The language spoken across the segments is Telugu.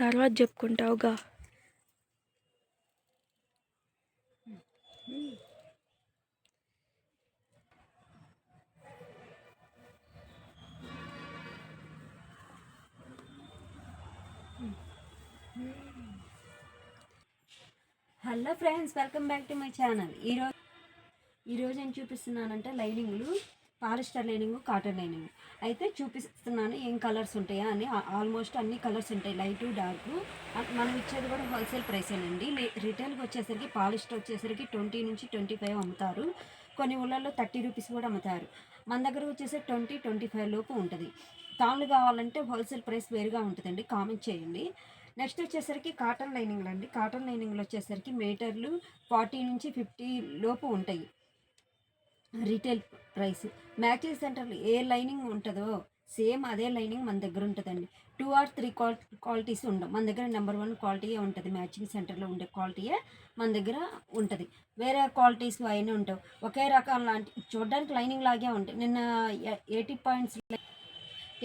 తర్వాత చెప్పుకుంటావుగా hello friends welcome back to my channel. ఈరోజు ఈరోజు ఏం చూపిస్తున్నానంటే లైనింగ్లు. Polyester lining cotton lining. అయితే చూపిస్తున్నాను ఏం కలర్స్ ఉంటాయా అని. ఆల్మోస్ట్ అన్ని కలర్స్ ఉంటాయి లైట్ డార్క్. మనం ఇచ్చేది కూడా హోల్సేల్ ప్రైసేనండి. రిటైల్కి వచ్చేసరికి పాలిస్టర్ వచ్చేసరికి ట్వంటీ నుంచి ట్వంటీ ఫైవ్ అమ్ముతారు. కొన్ని ఊళ్ళల్లో థర్టీ రూపీస్ కూడా అమ్ముతారు. మన దగ్గర వచ్చేసరికి ట్వంటీ ట్వంటీ ఫైవ్ లోపు ఉంటుంది. తాళ్ళు కావాలంటే హోల్సేల్ ప్రైస్ వేరుగా ఉంటుందండి. కామెంట్ చేయండి. నెక్స్ట్ వచ్చేసరికి కాటన్ లైనింగ్లు అండి కాటన్ లైనింగ్లు వచ్చేసరికి మీటర్లు ఫార్టీ నుంచి ఫిఫ్టీ లోపు ఉంటాయి. Retail price. మ్యాచింగ్ సెంటర్లో ఏ లైనింగ్ ఉంటుందో సేమ్ అదే లైనింగ్ మన దగ్గర ఉంటుందండి. Two or three qual qualities ఉండవు. మన దగ్గర నెంబర్ వన్ క్వాలిటీయే ఉంటుంది. మ్యాచింగ్ సెంటర్లో ఉండే క్వాలిటీయే మన దగ్గర ఉంటుంది. వేరే క్వాలిటీస్ అయినా ఉంటావు ఒకే రకం లాంటి చూడడానికి లైనింగ్ లాగే ఉంటాయి. నిన్న eighty points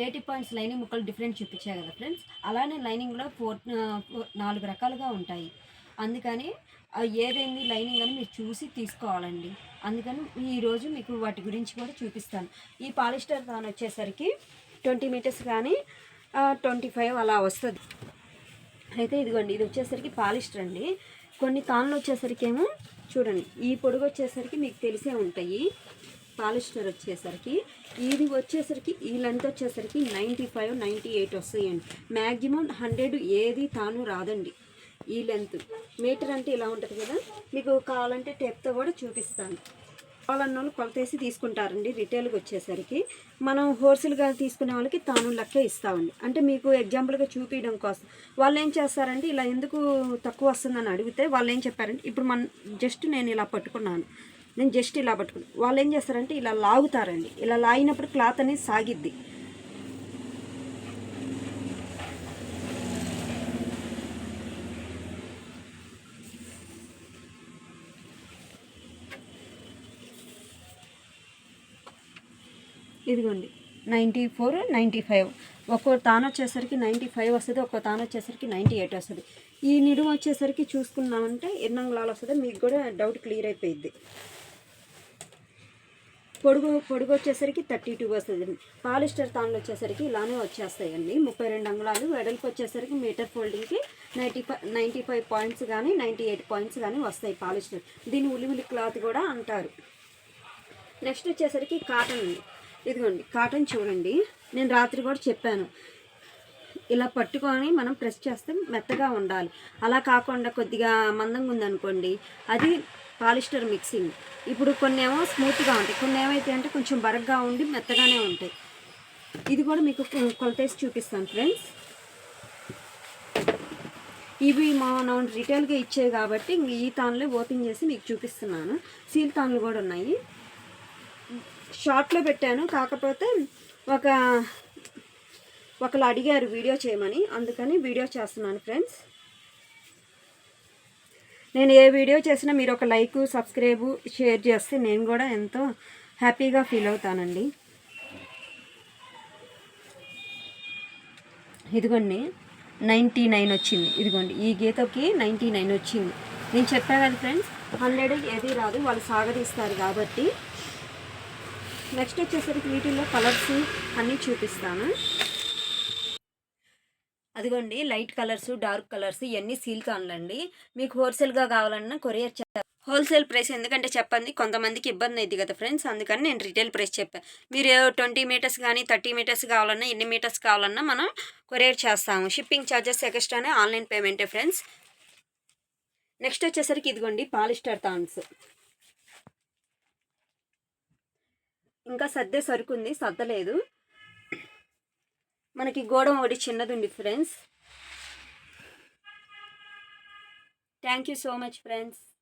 eighty points lining ముక్కలు డిఫరెంట్ చూపించాయి కదా ఫ్రెండ్స్. అలానే లైనింగ్లో ఫోర్ నాలుగు రకాలుగా ఉంటాయి. అందుకని ఏదైంది లైనింగ్ అని మీరు చూసి తీసుకోవాలండి. అందుకని ఈరోజు మీకు వాటి గురించి కూడా చూపిస్తాను. ఈ పాలిస్టర్ దాని వచ్చేసరికి ట్వంటీ మీటర్స్ కానీ ట్వంటీ ఫైవ్ అలా వస్తుంది. అయితే ఇదిగోండి ఇది వచ్చేసరికి పాలిస్టర్ అండి. కొన్ని తాన్లు వచ్చేసరికి ఏమో చూడండి ఈ పొడుగు వచ్చేసరికి మీకు తెలిసే ఉంటాయి. పాలిస్టర్ వచ్చేసరికి ఇది వచ్చేసరికి ఈ లెంత్ వచ్చేసరికి నైంటీ ఫైవ్ నైంటీ ఎయిట్ వస్తాయండి. మ్యాక్సిమం హండ్రెడ్ ఏది తాను రాదండి. ఈ లెంత్ మీటర్ అంటే ఇలా ఉంటుంది కదా? మీకు కావాలంటే టేప్తో కూడా చూపిస్తాను. కావాలన్న వాళ్ళు కొలతేసి తీసుకుంటారండి రిటైల్కి వచ్చేసరికి. మనం హోల్సేల్గా తీసుకునే వాళ్ళకి తాను లెక్క ఇస్తామండి. అంటే మీకు ఎగ్జాంపుల్గా చూపించడం కోసం. వాళ్ళు ఏం చేస్తారంటే ఇలా ఎందుకు తక్కువ వస్తుందని అడిగితే వాళ్ళు ఏం చెప్పారంటే ఇప్పుడు మన జస్ట్ నేను ఇలా పట్టుకున్నాను. నేను జస్ట్ ఇలా పట్టుకున్నాను వాళ్ళు ఏం చేస్తారంటే ఇలా లాగుతారండి. ఇలా లాగినప్పుడు క్లాత్ అనేది సాగిద్ది. ఇదిగోండి. Ninety four ninety five. ఒక్కో తాను వచ్చేసరికి నైంటీ ఫైవ్ వస్తుంది ఒక్కో తాను వచ్చేసరికి నైంటీ ఎయిట్ వస్తుంది. ఈ నిడుము వచ్చేసరికి చూసుకున్నామంటే ఎన్నంగుళాలు వస్తుంది మీకు కూడా డౌట్ క్లియర్ అయిపోయింది పొడుగు పొడుగు వచ్చేసరికి థర్టీ టూ వస్తుంది. పాలిస్టర్ తాన్లు వచ్చేసరికి ఇలానే వచ్చేస్తాయండి. ముప్పై రెండు అంగుళాలు వెడల్పు వచ్చేసరికి metre ఫోల్డింగ్కి ninety five ninety five points కానీ నైంటీ ఎయిట్ పాయింట్స్ కానీ వస్తాయి పాలిస్టర్. దీన్ని ఉలిమిలి క్లాత్ కూడా అంటారు. నెక్స్ట్ వచ్చేసరికి కాటన్ ఇదిగోండి కాటన్ చూడండి. నేను రాత్రి కూడా చెప్పాను. ఇలా పట్టుకొని మనం ప్రెస్ చేస్తే మెత్తగా ఉండాలి. అలా కాకుండా కొద్దిగా మందంగా ఉందనుకోండి అది పాలిస్టర్ మిక్సింగ్ ఇప్పుడు కొన్ని ఏమో స్మూత్గా ఉంటాయి. కొన్ని ఏమైతే అంటే కొంచెం బరగ్గా ఉండి మెత్తగానే ఉంటాయి. ఇది కూడా మీకు కొలతేసి చూపిస్తాను ఫ్రెండ్స్ ఇవి మనం రిటైల్గా ఇచ్చేవి కాబట్టి ఈ తాన్లే ఓపెన్ చేసి మీకు చూపిస్తున్నాను. సీల్ తాన్లు కూడా ఉన్నాయి. షార్ట్లో పెట్టాను. కాకపోతే ఒక ఒకళ్ళు అడిగారు వీడియో చేయమని. అందుకని వీడియో చేస్తున్నాను ఫ్రెండ్స్. నేను ఏ వీడియో చేసినా మీరు ఒక లైక్ సబ్స్క్రైబ్ షేర్ చేస్తే నేను కూడా ఎంతో హ్యాపీగా ఫీల్ అవుతానండి. ఇదిగోండి నైంటీ నైన్ వచ్చింది. ఇదిగోండి ఈ గీతకి నైంటీ నైన్ వచ్చింది. నేను చెప్పా కదా ఫ్రెండ్స్ హండ్రెడ్ ఏది రాదు వాళ్ళు సాగదీస్తారు కాబట్టి. నెక్స్ట్ వచ్చేసరికి వీటిల్లో కలర్స్ అన్నీ చూపిస్తాను. అదిగోండి లైట్ కలర్స్ డార్క్ కలర్స్ ఇవన్నీ సీల్ కాన్లండి. మీకు హోల్సేల్గా కావాలన్నా కొరియర్ హోల్సేల్ ప్రైస్ ఎందుకంటే చెప్పండి కొంతమందికి ఇబ్బంది అయింది కదా ఫ్రెండ్స్ అందుకని నేను రిటైల్ ప్రైస్ చెప్పాను మీరు ట్వంటీ మీటర్స్ కానీ థర్టీ మీటర్స్ కావాలన్నా ఎన్ని మీటర్స్ కావాలన్నా మనం కొరియర్ చేస్తాము. షిప్పింగ్ ఛార్జెస్ ఎక్స్ట్రానే ఆన్లైన్ పేమెంటే ఫ్రెండ్స్. నెక్స్ట్ వచ్చేసరికి ఇదిగోండి పాలిస్టర్ థాన్స్ ఇంకా సర్దే సరుకుంది సర్దలేదు. మనకి గోడం ఒకటి చిన్నది ఉంది friends. Thank you so much friends